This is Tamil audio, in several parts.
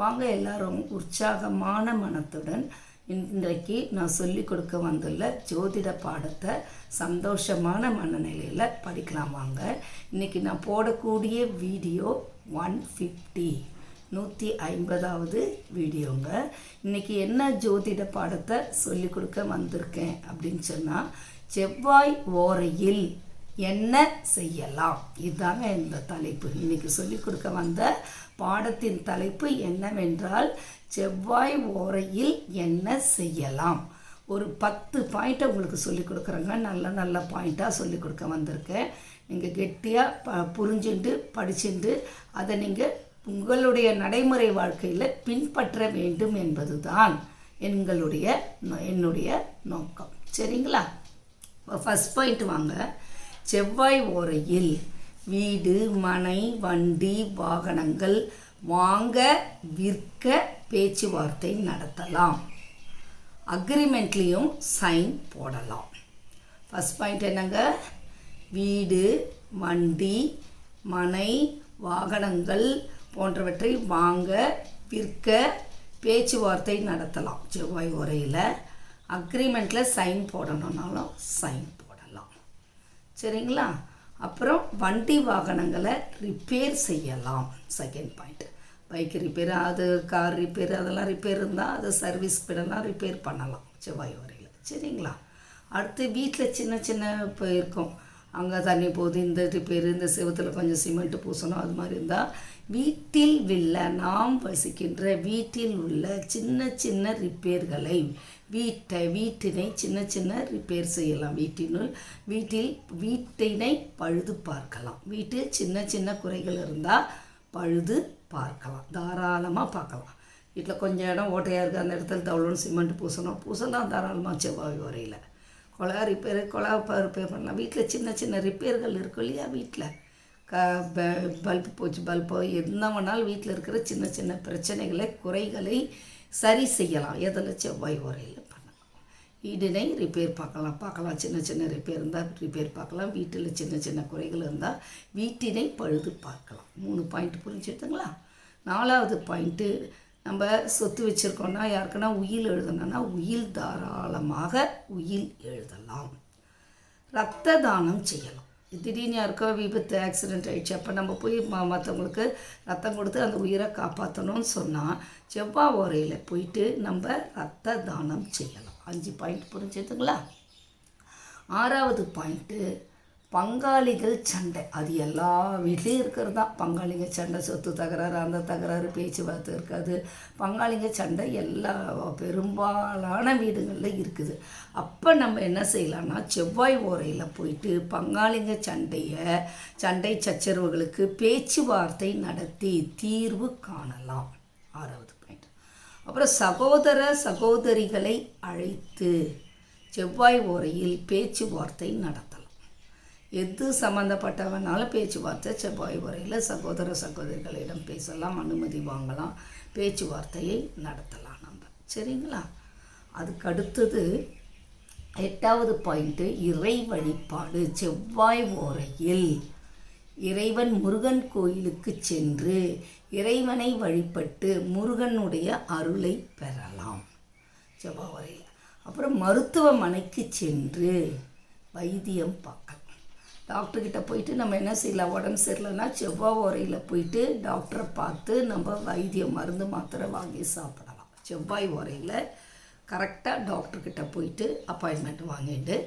வாங்க எல்லாரும் உற்சாகமான மனத்துடன் இன்றைக்கு நான் சொல்லிக் கொடுக்க வந்துள்ள ஜோதிட பாடத்தை சந்தோஷமான மனநிலையில் படிக்கலாம் வாங்க. இன்னைக்கு நான் போடக்கூடிய வீடியோ ஒன் ஃபிஃப்டி நூற்றி ஐம்பதாவது வீடியோங்க. இன்றைக்கி என்ன ஜோதிட பாடத்தை சொல்லிக் கொடுக்க வந்திருக்கேன் அப்படின்னு சொன்னால் செவ்வாய் ஓரையில் என்ன செய்யலாம்? இதுதாங்க இந்த தலைப்பு. இன்னைக்கு சொல்லிக் கொடுக்க வந்த பாடத்தின் தலைப்பு என்னவென்றால் செவ்வாய் ஓரையில் என்ன செய்யலாம்? ஒரு பத்து பாயிண்ட்டை உங்களுக்கு சொல்லிக் கொடுக்குறேங்க. நல்ல நல்ல பாயிண்ட்டாக சொல்லிக் கொடுக்க வந்திருக்கேன். நீங்கள் கெட்டியாக ப புரிஞ்சுண்டு படிச்சுண்டு அதை நீங்கள் உங்களுடைய நடைமுறை வாழ்க்கையில் பின்பற்ற வேண்டும் என்பதுதான் எங்களுடைய நோ- என்னுடைய நோக்கம். சரிங்களா? ஃபஸ்ட் பாயிண்ட் வாங்க. செவ்வாய் ஓரையில் வீடு மனை வண்டி வாகனங்கள் வாங்க விற்க பேச்சுவார்த்தை நடத்தலாம். அக்ரிமெண்ட்லேயும் சைன் போடலாம். ஃபஸ்ட் பாயிண்ட் என்னங்க? வீடு வண்டி மனை வாகனங்கள் போன்றவற்றை வாங்க விற்க பேச்சுவார்த்தை நடத்தலாம். செவ்வாய் உரையில் அக்ரிமெண்ட்டில் சைன் போடணுன்னாலும் சைன். சரிங்களா? அப்புறம் வண்டி வாகனங்களை ரிப்பேர் செய்யலாம். செகண்ட் பாயிண்ட் பைக் ரிப்பேர் அது கார் ரிப்பேர் அதெல்லாம் ரிப்பேர் இருந்தால் அதை சர்வீஸ் பிடலாம் ரிப்பேர் பண்ணலாம் செவ்வாய் வரையில். சரிங்களா? அடுத்து வீட்டில் சின்ன சின்ன இப்போ இருக்கும். அங்கே தண்ணி போகுது இந்த ரிப்பேர் இந்த செவுத்தில் கொஞ்சம் சிமெண்ட் பூசணும் அது மாதிரி இருந்தால் வீட்டில் உள்ள நாம் வசிக்கின்ற வீட்டில் உள்ள சின்ன சின்ன ரிப்பேர்களை வீட்டை வீட்டினை சின்ன சின்ன ரிப்பேர் செய்யலாம். வீட்டினுள் வீட்டில் வீட்டினை பழுது பார்க்கலாம். வீட்டில் சின்ன சின்ன குறைகள் இருந்தால் பழுது பார்க்கலாம். தாராளமாக பார்க்கலாம். வீட்டில் கொஞ்சம் இடம் ஓட்டையாக இருக்குது அந்த இடத்துல தவளோன்னு சிமெண்ட் பூசணும். பூசலாம் தாராளமாக செவ்வாய் வரையில். குழா ரிப்பேர் குழா ரிப்பேர் பண்ணலாம். வீட்டில் சின்ன சின்ன ரிப்பேர்கள் இருக்கும் இல்லையா வீட்டில் க பல்பு போச்சு பல்போ என்ன வேணாலும் வீட்டில் இருக்கிற சின்ன சின்ன பிரச்சனைகளை குறைகளை சரி செய்யலாம். எதில் செவ்வாய் உரையில் பண்ணலாம் ரிப்பேர் பார்க்கலாம். பார்க்கலாம். சின்ன சின்ன ரிப்பேர் இருந்தால் ரிப்பேர் பார்க்கலாம். வீட்டில் சின்ன சின்ன குறைகள் இருந்தால் வீட்டினை பழுது பார்க்கலாம். மூணு பாயிண்ட் புரிஞ்சுட்டுங்களா நாலாவது பாயிண்ட்டு நம்ம சொத்து வச்சுருக்கோன்னா யாருக்குன்னா உயில் எழுதணும்னா உயில் தாராளமாக உயில் எழுதலாம். ரத்த தானம் செய்யலாம். திடீர்னு யாருக்கோ விபத்து ஆக்சிடென்ட் ஆகிடுச்சு அப்போ நம்ம போய் ம மற்றவங்களுக்கு ரத்தம் கொடுத்து அந்த உயிரை காப்பாற்றணும்னு சொன்னால் செவ்வாய் ஓரையில் போயிட்டு நம்ம ரத்த தானம் செய்யலாம். அஞ்சு பாயிண்ட் புரிஞ்சுதுங்களா? ஆறாவது பாயிண்ட்டு பங்காளிகள் சண்டை. அது எல்லா வீட்லேயும் இருக்கிறது? தான் பங்காளிங்க சண்டை சொத்து தகராறு அந்த தகராறு பேச்சுவார்த்தை இருக்காது. பங்காளிங்க சண்டை எல்லா பெரும்பாலான வீடுகளில் இருக்குது. அப்போ நம்ம என்ன செய்யலாம்னா செவ்வாய் ஓரையில் போயிட்டு பங்காளிங்க சண்டையை சண்டை சச்சரவுகளுக்கு பேச்சுவார்த்தை நடத்தி தீர்வு காணலாம். அப்புறம் சகோதர சகோதரிகளை அழைத்து செவ்வாய் ஓரையில் பேச்சுவார்த்தை நடத்தலாம். எது சம்மந்தப்பட்டவனாலும் பேச்சுவார்த்தை? செவ்வாய் உரையில் சகோதர சகோதரிகளிடம் பேசலாம் அனுமதி வாங்கலாம் பேச்சுவார்த்தையை நடத்தலாம் நம்ம. சரிங்களா? அதுக்கு அடுத்தது எட்டாவது பாயிண்ட்டு இறை வழிபாடு செவ்வாய் ஓரையில் இறைவன் முருகன் கோயிலுக்கு சென்று இறைவனை வழிபட்டு முருகனுடைய அருளை பெறலாம். செவ்வாய். அப்புறம் மருத்துவமனைக்கு சென்று வைத்தியம் பார்க்கலாம். டாக்டர்கிட்ட போயிட்டு நம்ம என்ன செய்யலாம்? உடம்பு சரியில்லைன்னா செவ்வாய் உரையில் போயிட்டு டாக்டரை பார்த்து நம்ம வைத்தியம் மருந்து மாத்திரை வாங்கி சாப்பிடலாம். செவ்வாய் உரையில் கரெக்டாக டாக்டர்கிட்ட போயிட்டு அப்பாயின்மெண்ட் வாங்கிட்டு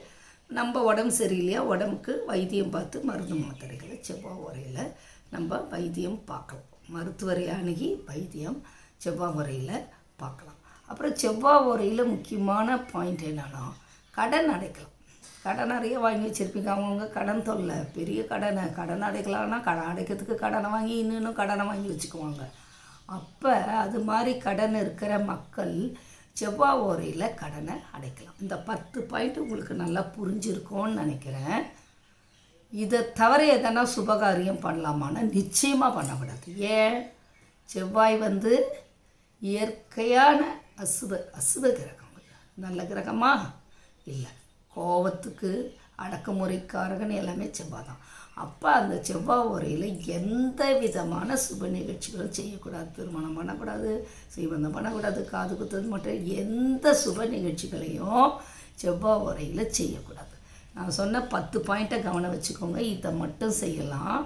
நம்ம உடம்பு சரியில்லையா? உடம்புக்கு வைத்தியம் பார்த்து மருந்து மாத்திரைகளை செவ்வாய் உரையில் நம்ம வைத்தியம் பார்க்கலாம். மருத்துவரை அணுகி வைத்தியம் செவ்வாய் உரையில் பார்க்கலாம். அப்புறம் செவ்வாய் உரையில் முக்கியமான பாயிண்ட் என்னன்னா கடன் அடைக்கலாம். கடன் நிறைய வாங்கி வச்சுருப்பீங்க. அவங்கவுங்க கடன் தொல்லை பெரிய கடனை கடன் அடைக்கலாம்னா கடன் அடைக்கிறதுக்கு கடனை வாங்கி இன்னும் கடனை வாங்கி வச்சுக்குவாங்க. அப்போ அது மாதிரி கடன் இருக்கிற மக்கள் செவ்வாய் ஓரையில் கடனை அடைக்கலாம். இந்த பத்து பாயிண்ட் உங்களுக்கு நல்லா புரிஞ்சிருக்கும்னு நினைக்கிறேன். இதை தவிர எதனா சுபகாரியம் பண்ணலாமான்னா நிச்சயமாக பண்ணக்கூடாது ஏன்? செவ்வாய் வந்து இயற்கையான அசுப அசுப கிரகம் நல்ல கிரகமா? இல்லை. கோபத்துக்கு அடக்குமுறைக்காரகன் எல்லாமே செவ்வாய் தான் அப்போ அந்த செவ்வாய் உரையில் எந்த விதமான சுப நிகழ்ச்சிகளும் செய்யக்கூடாது திருமணம் பண்ணக்கூடாது சீமந்தம் பண்ணக்கூடாது காது குத்துறது மட்டும் எந்த சுப நிகழ்ச்சிகளையும் செவ்வாய் உரையில் செய்யக்கூடாது. நான் சொன்ன பத்து பாயிண்ட்டை கவனம் வச்சுக்கோங்க இதை மட்டும் செய்யலாம்.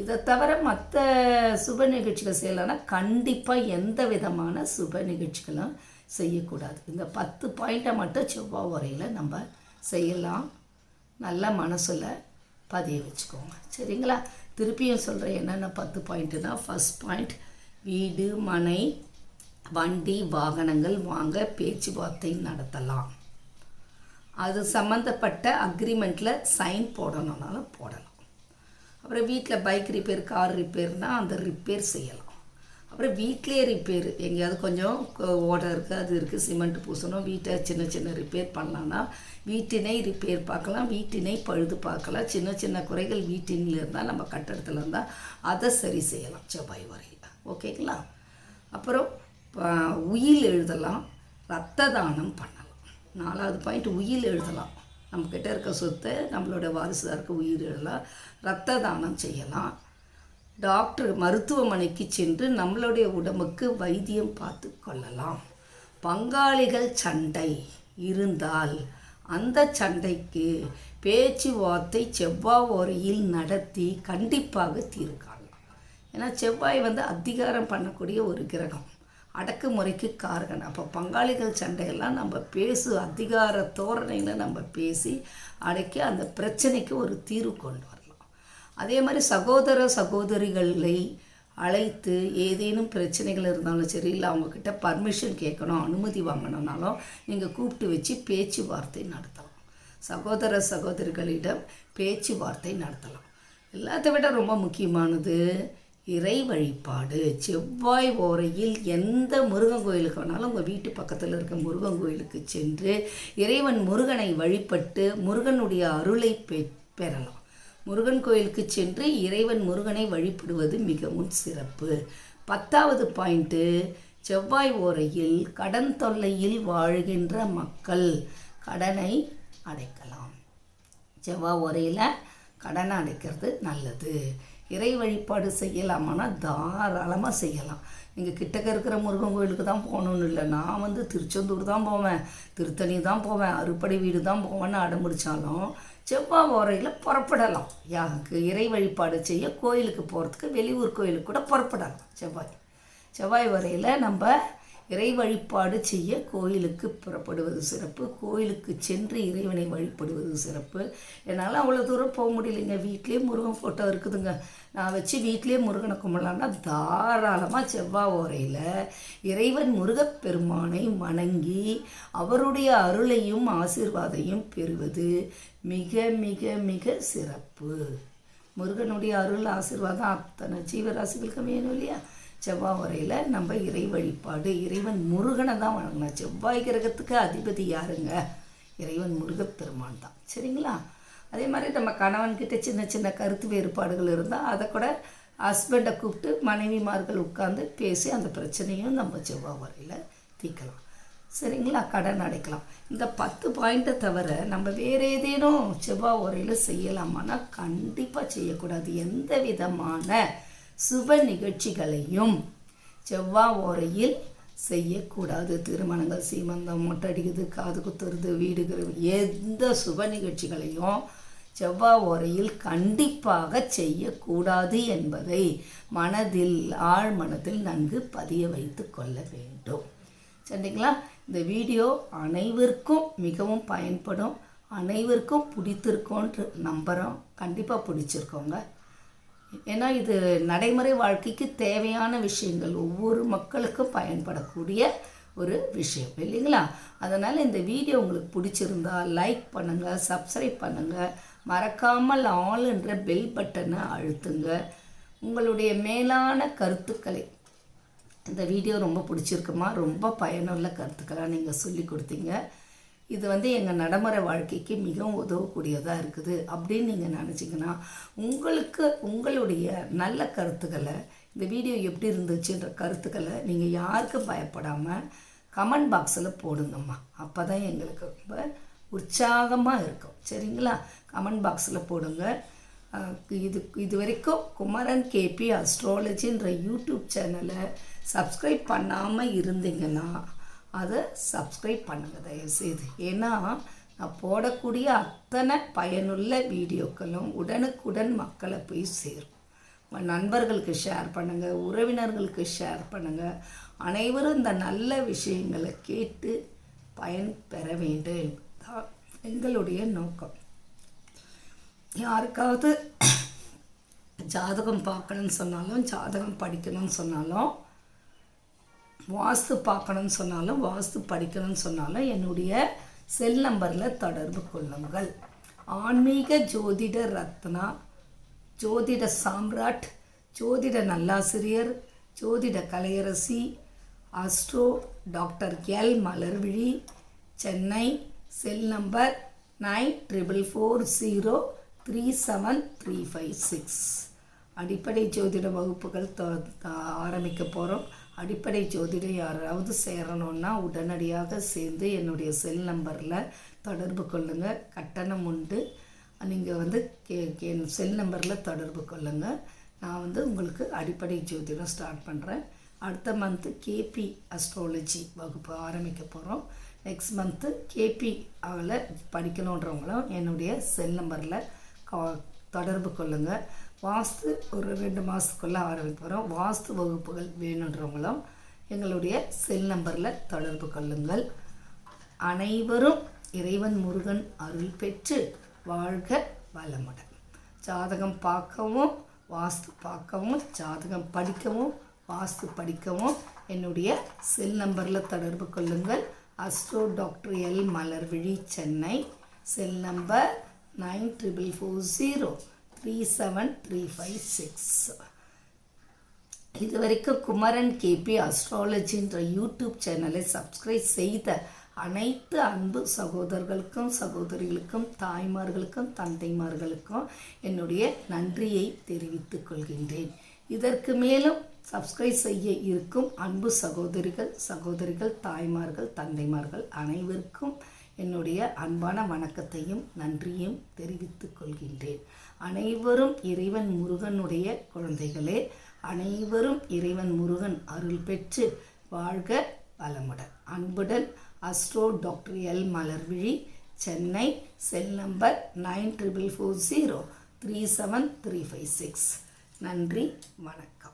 இதை தவிர மற்ற சுப நிகழ்ச்சிகள் செய்யலைன்னா கண்டிப்பாக எந்த விதமான சுப நிகழ்ச்சிகளும் செய்யக்கூடாது. இந்த பத்து பாயிண்ட்டை மட்டும் செவ்வாய் உரையில் நம்ம செய்யலாம். நல்ல மனசில் பதிய வச்சுக்கோங்க. சரிங்களா? திருப்பியும் சொல்கிறேன் என்னென்ன பத்து பாயிண்ட்டுனா ஃபஸ்ட் பாயிண்ட் வீடு மனை வண்டி வாகனங்கள் வாங்க பேச்சுவார்த்தை நடத்தலாம். அது சம்மந்தப்பட்ட அக்ரிமெண்ட்டில் சைன் போடணுன்னாலும் போடலாம். அப்புறம் வீட்டில் பைக் ரிப்பேர் கார் ரிப்பேர்னால் அந்த ரிப்பேர் செய்யலாம். அப்புறம் வீட்டிலே ரிப்பேர் எங்கேயாவது கொஞ்சம் ஓடை இருக்குது அது இருக்குது சிமெண்ட் பூசணும். வீட்டை சின்ன சின்ன ரிப்பேர் பண்ணலான்னா வீட்டினை ரிப்பேர் பார்க்கலாம் வீட்டினை பழுது பார்க்கலாம். சின்ன சின்ன குறைகள் வீட்டினில் இருந்தால் நம்ம கட்டடத்தில் இருந்தால் அதை சரி செய்யலாம். செவ்வாய் வரையில் ஓகேங்களா அப்புறம் உயில் எழுதலாம் ரத்த தானம் பண்ணலாம். நாலாவது பாயிண்ட் உயில் எழுதலாம். நம்மக்கிட்ட இருக்க சொத்தை நம்மளோட வாரிசுதாருக்கு உயிர் எழுதலாம். ரத்த தானம் செய்யலாம். டாக்டர் மருத்துவமனைக்கு சென்று நம்மளுடைய உடம்புக்கு வைத்தியம் பார்த்து கொள்ளலாம். பங்காளிகள் சண்டை இருந்தால் அந்த சண்டைக்கு பேச்சுவார்த்தை செவ்வாய் ஓரையில் நடத்தி கண்டிப்பாக தீர்வு காணலாம் ஏன்னா செவ்வாய் வந்து அதிகாரம் பண்ணக்கூடிய ஒரு கிரகம். அடக்குமுறைக்கு காரகன் அப்போ பங்காளிகள் சண்டையெல்லாம் நம்ம பேசு அதிகார தோரணையில் நம்ம பேசி அடக்கி அந்த பிரச்சனைக்கு ஒரு தீர்வு கொண்டு அதே மாதிரி சகோதர சகோதரிகளை அழைத்து ஏதேனும் பிரச்சனைகள் இருந்தாலும் சரி இல்லை அவங்கக்கிட்ட பர்மிஷன் கேட்கணும் அனுமதி வாங்கணும்னாலும் நீங்கள் கூப்பிட்டு வச்சு பேச்சுவார்த்தை நடத்தலாம். சகோதர சகோதரிகளிடம் பேச்சுவார்த்தை நடத்தலாம். எல்லாத்த விட ரொம்ப முக்கியமானது இறை வழிபாடு. செவ்வாய் ஓரையில் எந்த முருகன் கோயிலுக்கு வேணாலும் உங்கள் வீட்டு பக்கத்தில் இருக்க முருகன் கோயிலுக்கு சென்று இறைவன் முருகனை வழிபட்டு முருகனுடைய அருளை பெ பெறலாம். முருகன் கோயிலுக்கு சென்று இறைவன் முருகனை வழிபடுவது மிகவும் சிறப்பு. பத்தாவது பாயிண்ட்டு செவ்வாய் ஓரையில் கடன் தொல்லையில் வாழ்கின்ற மக்கள் கடனை அடைக்கலாம். செவ்வாய் ஓரையில் கடனை அடைக்கிறது நல்லது. இறை வழிபாடு செய்யலாமான்னா தாராளமாக செய்யலாம். நீங்கள் கிட்டக்க இருக்கிற முருகன் கோயிலுக்கு தான் போகணுன்னு இல்லை. நான் வந்து திருச்செந்தூர் தான் போவேன் திருத்தணி தான் போவேன் அறுப்படை வீடு தான் போவேன்னு அடம்பிடிச்சாலும் செவ்வாய் ஓரையில் புறப்படலாம். யாருக்கு இறை வழிபாடு செய்ய கோயிலுக்கு போகிறதுக்கு வெளியூர் கோயிலுக்கு கூட புறப்படலாம். செவ்வாய். செவ்வாய் வரையில் நம்ம இறை வழிபாடு செய்ய கோயிலுக்கு புறப்படுவது சிறப்பு. கோயிலுக்கு சென்று இறைவனை வழிபடுவது சிறப்பு. என்னால் அவ்வளோ தூரம் போக முடியலைங்க. வீட்லேயே முருகன் ஃபோட்டோ இருக்குதுங்க. நான் வச்சு வீட்லேயே முருகனை கும்பிடலான்னா தாராளமாக செவ்வாய் ஓரையில் இறைவன் முருகப்பெருமானை வணங்கி அவருடைய அருளையும் ஆசீர்வாதையும் பெறுவது மிக மிக மிக சிறப்பு. முருகனுடைய அருள் ஆசீர்வாதம் அத்தனை ஜீவராசிகளுக்கு வேணும் இல்லையா? செவ்வாய் வரையில் நம்ம இறை வழிபாடு இறைவன் முருகனை தான் வணங்கணும். செவ்வாய் கிரகத்துக்கு அதிபதி யாருங்க? இறைவன் முருகப்பெருமான் தான். சரிங்களா? அதே மாதிரி நம்ம கணவன்கிட்ட சின்ன சின்ன கருத்து வேறுபாடுகள் இருந்தால் அதை கூட ஹஸ்பண்டை கூப்பிட்டு மனைவிமார்கள் உட்காந்து பேசி அந்த பிரச்சனையும் நம்ம செவ்வாய் வரையில் தீர்க்கலாம் சரிங்களா? கடன் அடைக்கலாம். இந்த பத்து பாயிண்ட்டை தவிர நம்ம வேறு ஏதேனும் செவ்வாய் உரையில் செய்யலாமான்னா கண்டிப்பாக செய்யக்கூடாது. எந்த விதமான சுப நிகழ்ச்சிகளையும் செவ்வாய் உரையில் செய்யக்கூடாது. திருமணங்கள் சீமந்தம் மொட்டடிக்குது காது குத்துறது வீடுகள் எந்த சுப நிகழ்ச்சிகளையும் செவ்வாய் உரையில் கண்டிப்பாக செய்யக்கூடாது என்பதை மனதில் ஆழ் மனதில் நன்கு பதிய வைத்து கொள்ள வேண்டும். சரிங்களா? இந்த வீடியோ அனைவருக்கும் மிகவும் பயன்படும் அனைவருக்கும் பிடித்திருக்கோன்ற நம்புகிறோம் கண்டிப்பாக பிடிச்சிருக்கோங்க. ஏன்னா இது நடைமுறை வாழ்க்கைக்கு தேவையான விஷயங்கள். ஒவ்வொரு மக்களுக்கும் பயன்படக்கூடிய ஒரு விஷயம் இல்லைங்களா? அதனால் இந்த வீடியோ உங்களுக்கு பிடிச்சிருந்தா லைக் பண்ணுங்கள் சப்ஸ்கிரைப் பண்ணுங்கள் மறக்காமல் ஆளுன்ற பெல் பட்டனை அழுத்துங்க. உங்களுடைய மேலான கருத்துக்களை இந்த வீடியோ ரொம்ப பிடிச்சிருக்குமா? ரொம்ப பயனுள்ள கருத்துக்களாக நீங்கள் சொல்லி கொடுத்தீங்க. இது வந்து எங்கள் நடைமுறை வாழ்க்கைக்கு மிகவும் உதவக்கூடியதாக இருக்குது. அப்படின்னு நீங்கள் நினச்சிங்கன்னா உங்களுக்கு உங்களுடைய நல்ல கருத்துக்களை இந்த வீடியோ எப்படி இருந்துச்சுன்ற கருத்துக்களை நீங்கள் யாருக்கும் பயப்படாமல் கமெண்ட் பாக்ஸில் போடுங்கம்மா. அப்போ தான் எங்களுக்கு ரொம்ப உற்சாகமாக இருக்கும். சரிங்களா? கமெண்ட் பாக்ஸில் போடுங்க. இது இது வரைக்கும் குமரன் கேபி அஸ்ட்ராலஜின்ற யூடியூப் சேனலை சப்ஸ்கிரைப் பண்ணாமல் இருந்தீங்கன்னா அதை சப்ஸ்கிரைப் பண்ணுங்கள் தயவுசெய்து. ஏன்னா நான் போடக்கூடிய அத்தனை பயனுள்ள வீடியோக்களும் உடனுக்குடன் மக்களை போய் சேரும். உங்கள் நண்பர்களுக்கு ஷேர் பண்ணுங்கள் உறவினர்களுக்கு ஷேர் பண்ணுங்கள் அனைவரும் இந்த நல்ல விஷயங்களை கேட்டு பயன் பெற வேண்டும். தான் எங்களுடைய நோக்கம். யாருக்காவது ஜாதகம் பார்க்கணும்னு சொன்னாலும் ஜாதகம் படிக்கணும்னு சொன்னாலும் வாஸ்து பார்க்கணும்னு சொன்னாலும் வாஸ்து படிக்கணும்னு சொன்னாலும் என்னுடைய செல் நம்பரில் தொடர்பு கொள்ளுங்கள். ஆன்மீக ஜோதிட ரத்னா ஜோதிட சாம்ராட் ஜோதிட நல்லாசிரியர் ஜோதிட Kalaiyarasi astro doctor L. Malarvizhi Chennai cell number nine triple four zero three seven three five six. அடிப்படை ஜோதிட வகுப்புகள் ஆரம்பிக்க போகிறோம் அடிப்படை ஜோதிடம் யாராவது சேரணும்னா உடனடியாக சேர்ந்து என்னுடைய செல் நம்பரில் தொடர்பு கொள்ளுங்கள் கட்டணம் உண்டு. நீங்கள் வந்து கே கே செல் நம்பரில் தொடர்பு கொள்ளுங்கள் நான் வந்து உங்களுக்கு அடிப்படை ஜோதிடம் ஸ்டார்ட் பண்ணுறேன் அடுத்த மந்த்து கேபி அஸ்ட்ராலஜி வகுப்பு ஆரம்பிக்க போகிறோம் நெக்ஸ்ட் மந்த்து கேபி அவளை படிக்கணுன்றவங்களும் என்னுடைய செல் நம்பரில் கா தொடர்பு கொள்ளுங்கள் வாஸ்து ஒரு ரெண்டு மாதத்துக்குள்ளே ஆரம்பித்து வரோம் வாஸ்து வகுப்புகள் வேணுன்றவங்களும் எங்களுடைய செல் நம்பரில் தொடர்பு கொள்ளுங்கள். அனைவரும் இறைவன் முருகன் அருள் பெற்று வாழ்க வளமுடன். ஜாதகம் பார்க்கவும் வாஸ்து பார்க்கவும் ஜாதகம் படிக்கவும் வாஸ்து படிக்கவும் என்னுடைய செல் நம்பரில் தொடர்பு கொள்ளுங்கள். Astro doctor L Malarvizhi Chennai cell number nine triple four zero. Three seven three five six இதுவரைக்கும் குமரன் கேபி அஸ்ட்ராலஜின்ற யூடியூப் சேனலை சப்ஸ்கிரைப் செய்த அனைத்து அன்பு சகோதரர்களுக்கும் சகோதரிகளுக்கும் தாய்மார்களுக்கும் தந்தைமார்களுக்கும் என்னுடைய நன்றியை தெரிவித்துக் கொள்கின்றேன். இதற்கு மேலும் சப்ஸ்கிரைப் செய்ய இருக்கும் அன்பு சகோதரிகள் சகோதரிகள் தாய்மார்கள் தந்தைமார்கள் அனைவருக்கும் என்னுடைய அன்பான வணக்கத்தையும் நன்றியும் தெரிவித்துக் கொள்கின்றேன். அனைவரும் இறைவன் முருகனுடைய குழந்தைகளே அனைவரும் இறைவன் முருகன் அருள் பெற்று வாழ்க வளமுடன். அன்புடன் astro doctor L Malarvizhi Chennai cell number nine triple four zero three seven three five six. நன்றி வணக்கம்.